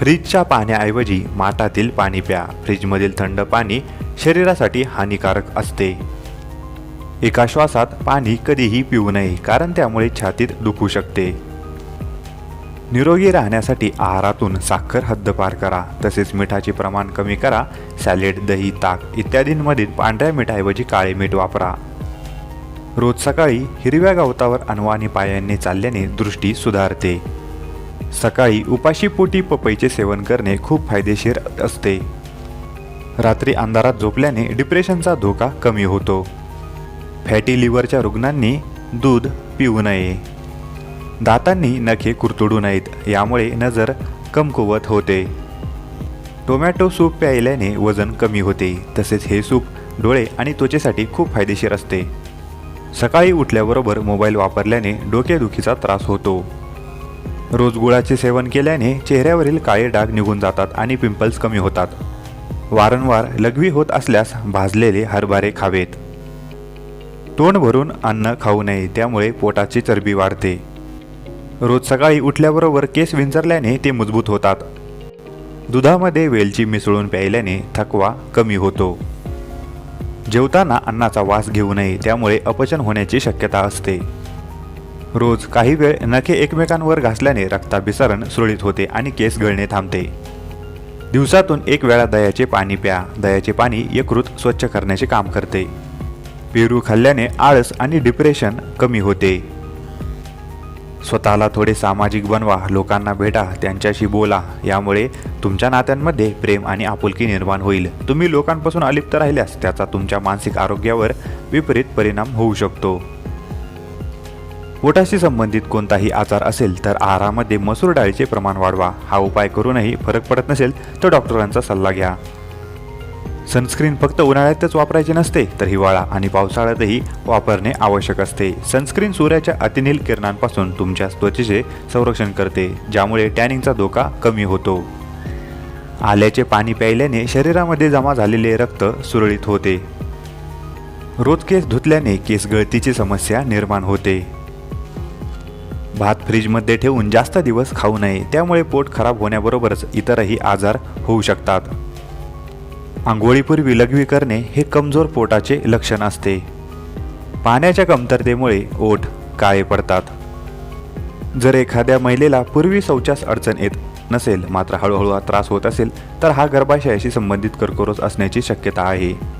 फ्रीजच्या पाण्याऐवजी माठातील पाणी प्या. फ्रीजमधील थंड पाणी शरीरासाठी हानिकारक असते. एका श्वासात पाणी कधीही पिऊ नये कारण त्यामुळे छातीत दुखू शकते. निरोगी राहण्यासाठी आहारातून साखर हद्दपार करा. तसेच मिठाचे प्रमाण कमी करा. सॅलेड दही ताक इत्यादींमधील पांढऱ्या मिठाऐवजी काळे मीठ वापरा. रोज सकाळी हिरव्या गवतावर अनवाणी पायांनी चालल्याने दृष्टी सुधारते. सकाळी उपाशीपोटी पपईचे सेवन करणे खूप फायदेशीर असते. रात्री अंधारात झोपल्याने डिप्रेशनचा धोका कमी होतो. फॅटी लिव्हरच्या रुग्णांनी दूध पिऊ नये. दातांनी नखे कुरतडू नयेत यामुळे नजर कमकुवत होते. टोमॅटो सूप प्यायल्याने वजन कमी होते तसेच हे सूप डोळे आणि त्वचेसाठी खूप फायदेशीर असते. सकाळी उठल्याबरोबर मोबाईल वापरल्याने डोकेदुखीचा त्रास होतो. रोज गुळाचे सेवन केल्याने चेहऱ्यावरील काळे डाग निघून जातात आणि पिंपल्स कमी होतात. वारंवार लघवी होत असल्यास भाजलेले हरभरे खावेत. तोंड भरून अन्न खाऊ नये त्यामुळे पोटाची चरबी वाढते. रोज सकाळी उठल्याबरोबर केस विंचरल्याने ते मजबूत होतात. दुधामध्ये वेलची मिसळून प्यायल्याने थकवा कमी होतो. जेवताना अन्नाचा वास घेऊ नये त्यामुळे अपचन होण्याची शक्यता असते. रोज काही वेळ नखे एकमेकांवर घासल्याने रक्ताभिसरण सुरळीत होते आणि केस गळणे थांबते. दिवसातून एक वेळा दयाचे पाणी प्या. दयाचे पाणी यकृत स्वच्छ करण्याचे काम करते. पेरू खाल्ल्याने आळस आणि डिप्रेशन कमी होते. स्वतःला थोडे सामाजिक बनवा. लोकांना भेटा. त्यांच्याशी बोला. यामुळे तुमच्या नात्यांमध्ये प्रेम आणि आपुलकी निर्माण होईल. तुम्ही लोकांपासून अलिप्त राहिल्यास त्याचा तुमच्या मानसिक आरोग्यावर विपरीत परिणाम होऊ शकतो. पोटाशी संबंधित कोणताही आजार असेल तर आहारामध्ये मसूर डाळीचे प्रमाण वाढवा. हा उपाय करूनही फरक पडत नसेल तर डॉक्टरांचा सल्ला घ्या. सनस्क्रीन फक्त उन्हाळ्यातच वापरायचे नसते तर हिवाळा आणि पावसाळ्यातही वापरणे आवश्यक असते. सनस्क्रीन सूर्याच्या अतिनील किरणांपासून तुमच्या त्वचेचे संरक्षण करते ज्यामुळे टॅनिंगचा धोका कमी होतो. आल्याचे पाणी प्यायल्याने शरीरामध्ये जमा झालेले रक्त सुरळीत होते. रोज केस धुतल्याने केस गळतीची समस्या निर्माण होते. भात फ्रीजमध्ये ठेवून जास्त दिवस खाऊ नये. त्यामुळे पोट खराब होण्याबरोबरच इतरही आजार होऊ शकतात. आंघोळीपूर्वी लघवी करणे हे कमजोर पोटाचे लक्षण असते. पाण्याच्या कमतरतेमुळे ओठ काळे पडतात. जर एखाद्या महिलेला पूर्वी शौचास अडचण येत नसेल मात्र हळूहळू हा त्रास होत असेल तर हा गर्भाशयाशी संबंधित कर्करोग असण्याची शक्यता आहे.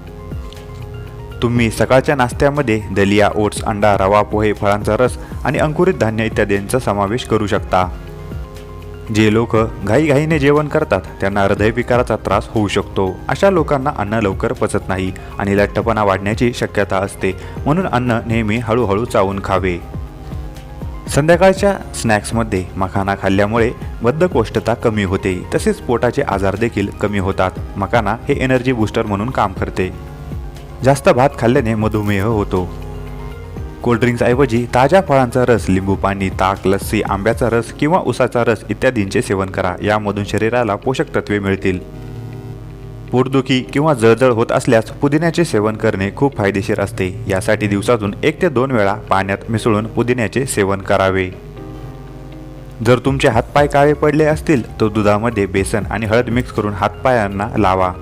तुम्ही सकाळच्या नाश्त्यामध्ये दलिया ओट्स अंडा रवा पोहे फळांचा रस आणि अंकुरित धान्य इत्यादींचा समावेश करू शकता. जे लोक घाईघाईने जेवण करतात त्यांना हृदयविकाराचा त्रास होऊ शकतो. अशा लोकांना अन्न लवकर पचत नाही आणि लठ्ठपणा वाढण्याची शक्यता असते. म्हणून अन्न नेहमी हळूहळू चावून खावे. संध्याकाळच्या स्नॅक्समध्ये मखाना खाल्ल्यामुळे बद्धकोष्ठता कमी होते. तसेच पोटाचे आजार देखील कमी होतात. मखाना हे एनर्जी बूस्टर म्हणून काम करते. जास्त भात खाल्ल्याने मधुमेह होतो. कोल्ड्रिंक्सऐवजी ताज्या फळांचा रस लिंबू पाणी ताक लस्सी आंब्याचा रस किंवा उसाचा रस इत्यादींचे सेवन करा. यामधून शरीराला पोषक तत्वे मिळतील. पोटदुखी किंवा जळजळ होत असल्यास पुदिन्याचे सेवन करणे खूप फायदेशीर असते. यासाठी दिवसातून एक ते दोन वेळा पाण्यात मिसळून पुदिन्याचे सेवन करावे. जर तुमचे हातपाय काळे पडले असतील तर दुधामध्ये बेसन आणि हळद मिक्स करून हातपायांना लावा.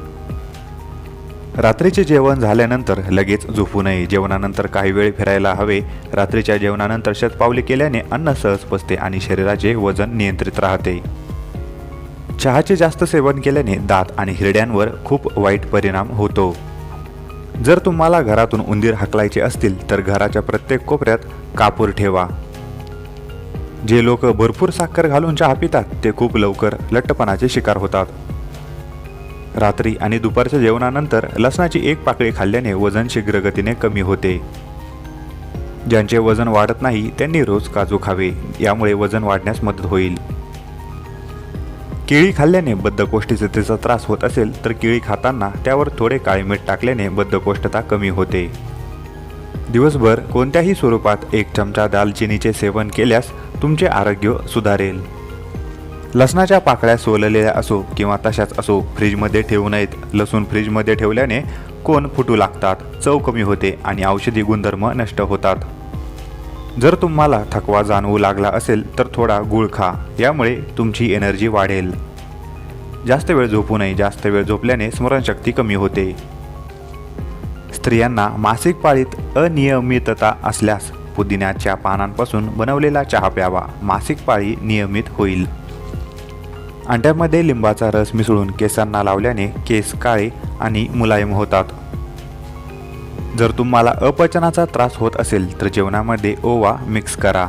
रात्रीचे जेवण झाल्यानंतर लगेच झोपू नये. जेवणानंतर काही वेळ फिरायला हवे. रात्रीच्या जेवणानंतर शतपावली केल्याने अन्न सहज पचते आणि शरीराचे वजन नियंत्रित राहते. चहाचे जास्त सेवन केल्याने दात आणि हिरड्यांवर खूप वाईट परिणाम होतो. जर तुम्हाला घरातून उंदीर हाकलायचे असतील तर घराच्या प्रत्येक कोपऱ्यात कापूर ठेवा. जे लोक भरपूर साखर घालून चहा पितात ते खूप लवकर लट्टपणाचे शिकार होतात. रात्री आणि दुपारच्या जेवणानंतर लसणाची एक पाकळी खाल्ल्याने वजन शीघ्रगतीने कमी होते. ज्यांचे वजन वाढत नाही त्यांनी रोज काजू खावे यामुळे वजन वाढण्यास मदत होईल. केळी खाल्ल्याने बद्धकोष्ठतेचा त्रास होत असेल तर केळी खाताना त्यावर थोडे काळे मीठ टाकल्याने बद्धकोष्ठता कमी होते. दिवसभर कोणत्याही स्वरूपात एक चमचा दालचिनीचे सेवन केल्यास तुमचे आरोग्य सुधारेल. लसणाच्या पाकळ्या सोललेल्या असो किंवा तशाच असो फ्रीजमध्ये ठेवू नयेत. लसूण फ्रीजमध्ये ठेवल्याने कोण फुटू लागतात? चव कमी होते आणि औषधी गुणधर्म नष्ट होतात. जर तुम्हाला थकवा जाणवू लागला असेल तर थोडा गुळ खा. यामुळे तुमची एनर्जी वाढेल. जास्त वेळ झोपू नये. जास्त वेळ झोपल्याने स्मरणशक्ती कमी होते. स्त्रियांना मासिक पाळीत अनियमितता असल्यास पुदिन्याच्या पानांपासून बनवलेला चहा प्यावा. मासिक पाळी नियमित होईल. अंड्यामध्ये लिंबाचा रस मिसळून केसांना लावल्याने केस काळे आणि मुलायम होतात. जर तुम्हाला अपचनाचा त्रास होत असेल तर जेवणामध्ये ओवा मिक्स करा.